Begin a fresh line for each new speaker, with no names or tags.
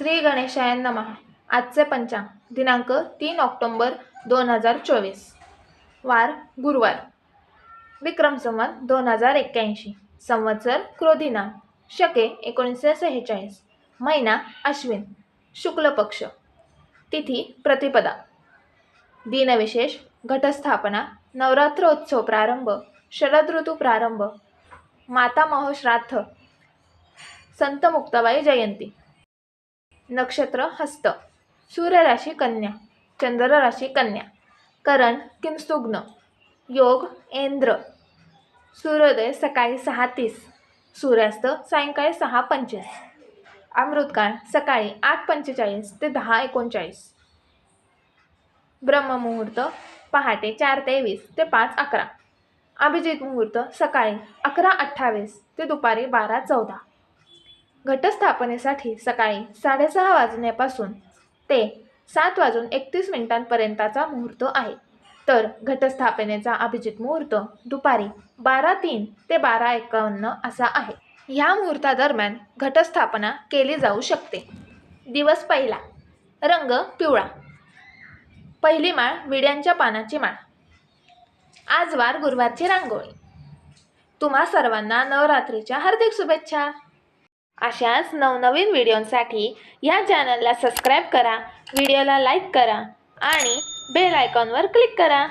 श्री गणेशाय नमः. आजचे पंचांग. दिनांक तीन ऑक्टोंबर दोन हजार चोवीस. वार गुरुवार. विक्रम संवत दोन हजार एक्क्याऐंशी. संवत्सर क्रोधिना. शके एकोणीसशे सेहेचाळीस. महिना अश्विन. शुक्ल पक्ष. तिथी प्रतिपदा. दिनविशेष घटस्थापना नवरात्रोत्सव प्रारंभ शरद ऋतू प्रारंभ. माता श्राद्ध संत मुक्ताबाई जयंती. नक्षत्र हस्त. सूर्यराशी कन्या चंद्रराशी कन्या. करण किंसुग्न योग इंद्र. सूर्योदय सकाळी सहा तीस. सूर्यास्त सायंकाळी सहा पंचवीस. अमृतकाळ सकाळी आठ पंचेचाळीस ते दहा एकोणचाळीस. ब्रह्ममुहूर्त पहाटे चार तेवीस ते पाच अकरा. अभिजित मुहूर्त सकाळी अकरा अठ्ठावीस ते दुपारी बारा चौदा. घटस्थापनेसाठी सकाळी साडेसहा वाजण्यापासून ते सात वाजून एकतीस मिनिटांपर्यंतचा मुहूर्त आहे. तर घटस्थापनेचा अभिजित मुहूर्त दुपारी बारा तीन ते बारा एकावन्न असा आहे. ह्या मुहूर्तादरम्यान घटस्थापना केली जाऊ शकते. दिवस पहिला. रंग पिवळा. पहिली माळ विड्यांच्या पानाची माळ. आज वार गुरुवारची रांगोळी. तुम्हा सर्वांना नवरात्रीच्या हार्दिक शुभेच्छा. अशाच नवनवीन व्हिडिओंसाठी या चॅनलला सबस्क्राईब करा व्हिडिओला लाईक करा आणि बेल आयकॉनवर क्लिक करा.